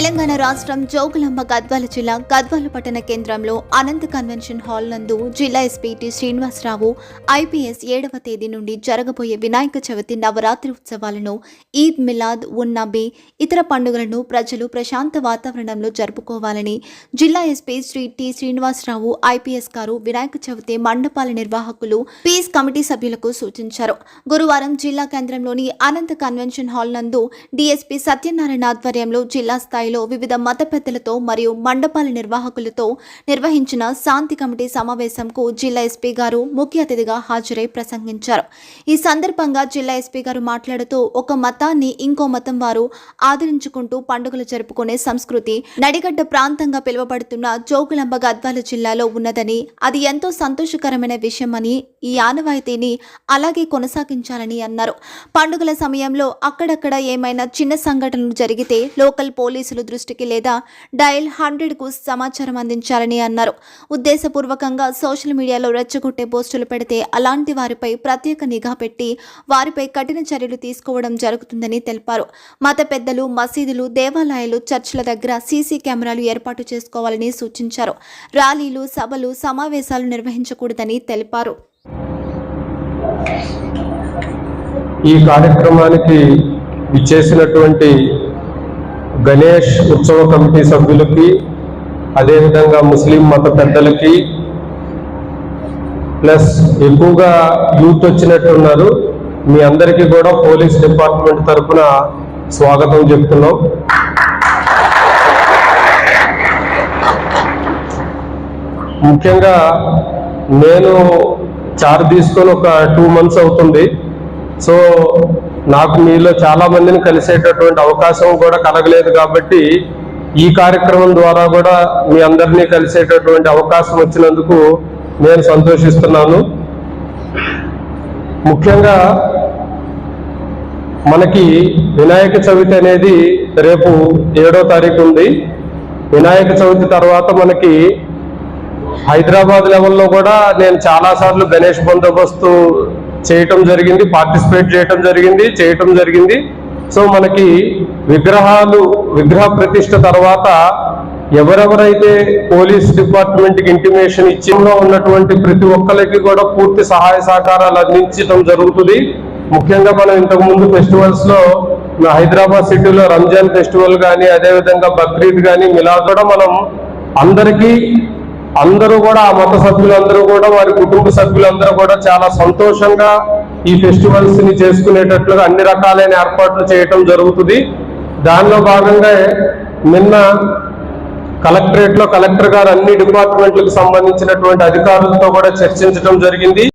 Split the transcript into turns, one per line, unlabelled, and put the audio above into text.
తెలంగాణ రాష్ట్రం జోగులాంబ గద్వాల జిల్లా గద్వాల పట్టణ కేంద్రంలో అనంత కన్వెన్షన్ హాల్ నందు జిల్లా ఎస్పీ టి శ్రీనివాసరావు ఐపీఎస్ ఏడవ తేదీ నుండి జరగబోయే వినాయక చవితి నవరాత్రి ఉత్సవాలను ఈద్ మిలాద్ ఉన్నబీ ఇతర పండుగలను ప్రజలు ప్రశాంత వాతావరణంలో జరుపుకోవాలని జిల్లా SP Shri T Srinivasarao IPS గారు వినాయక చవితి మండపాల నిర్వాహకులు పీస్ కమిటీ సభ్యులకు సూచించారు. గురువారం జిల్లా కేంద్రంలోని అనంత కన్వెన్షన్ హాల్ నందు డిఎస్పీ సత్యనారాయణ ఆధ్వర్యంలో జిల్లా స్థాయి స్థాయిలో వివిధ మత పెద్దలతో మరియు మండపాల నిర్వాహకులతో నిర్వహించిన శాంతి కమిటీ సమావేశంకు జిల్లా ఎస్పీ గారు ముఖ్య అతిథిగా హాజరై ప్రసంగించారు. ఈ సందర్భంగా జిల్లా ఎస్పీ గారు మాట్లాడుతూ ఒక మతాన్ని ఇంకో మతం వారు ఆదరించుకుంటూ పండుగలు జరుపుకునే సంస్కృతి నడిగడ్డ ప్రాంతంగా పిలువబడుతున్న జోగులంబ గద్వాల జిల్లాలో ఉన్నదని అది ఎంతో సంతోషకరమైన విషయమని ఈ ఆనవాయితీని అలాగే కొనసాగించాలని అన్నారు. పండుగల సమయంలో అక్కడక్కడ ఏమైనా చిన్న సంఘటనలు జరిగితే లోకల్ పోలీసులు దృష్టికి లేదా డయల్ హండ్రెడ్కు సమాచారం అందించాలని అన్నారు. ఉద్దేశపూర్వకంగా సోషల్ మీడియాలో రెచ్చగొట్టే పోస్టులు పెడితే అలాంటి వారిపై ప్రత్యేక నిఘా పెట్టి వారిపై కఠిన చర్యలు తీసుకోవడం జరుగుతుందని తెలిపారు. మత పెద్దలు మసీదులు దేవాలయాలు చర్చిల దగ్గర సీసీ కెమెరాలు ఏర్పాటు చేసుకోవాలని సూచించారు. ర్యాలీలు సభలు సమావేశాలు నిర్వహించకూడదని తెలిపారు.
ఈ కార్యక్రమానికి విచ్చేసినటువంటి గణేష్ ఉత్సవ కమిటీ సభ్యులకి అదేవిధంగా ముస్లిం మత పెద్దలకి ప్లస్ ఎక్కువగా యూత్ వచ్చినట్టున్నారు మీ అందరికీ కూడా పోలీస్ డిపార్ట్మెంట్ తరఫున స్వాగతం చెప్తున్నాం. ముఖ్యంగా నేను చార్ తీసుకొని ఒక టూ మంత్స్ అవుతుంది. సో నాకు మీలో చాలా మందిని కలిసేటటువంటి అవకాశం కూడా కలగలేదు కాబట్టి ఈ కార్యక్రమం ద్వారా కూడా మీ అందరినీ కలిసేటటువంటి అవకాశం వచ్చినందుకు నేను సంతోషిస్తున్నాను. ముఖ్యంగా మనకి వినాయక చవితి అనేది రేపు ఏడో తారీఖు ఉంది. వినాయక చవితి తర్వాత మనకి హైదరాబాద్ లెవెల్లో కూడా నేను చాలా సార్లు గణేష్ బందోబస్తు చేయటం జరిగింది పార్టిసిపేట్ చేయటం జరిగింది చేయటం జరిగింది. సో మనకి విగ్రహాలు విగ్రహ ప్రతిష్ట తర్వాత ఎవరెవరైతే పోలీస్ డిపార్ట్మెంట్కి ఇంటిమేషన్ ఇచ్చిందో ఉన్నటువంటి ప్రతి ఒక్కరికి కూడా పూర్తి సహాయ సహకారాలు అందించడం జరుగుతుంది. ముఖ్యంగా మనం ఇంతకు ముందు ఫెస్టివల్స్లో మన హైదరాబాద్ సిటీలో రంజాన్ ఫెస్టివల్ కానీ అదేవిధంగా బక్రీద్ కానీ మిలాద్ కూడా మనం అందరికీ అందరూ కూడా ఆ మత సభ్యులందరూ కూడా వారి కుటుంబ సభ్యులందరూ కూడా చాలా సంతోషంగా ఈ ఫెస్టివల్స్ని చేసుకునేటట్లుగా అన్ని రకాలైన ఏర్పాట్లు చేయటం జరుగుతుంది. దానిలో భాగంగా నిన్న కలెక్టరేట్లో కలెక్టర్ గారు అన్ని డిపార్ట్మెంట్లకు సంబంధించినటువంటి అధికారులతో కూడా చర్చించడం జరిగింది.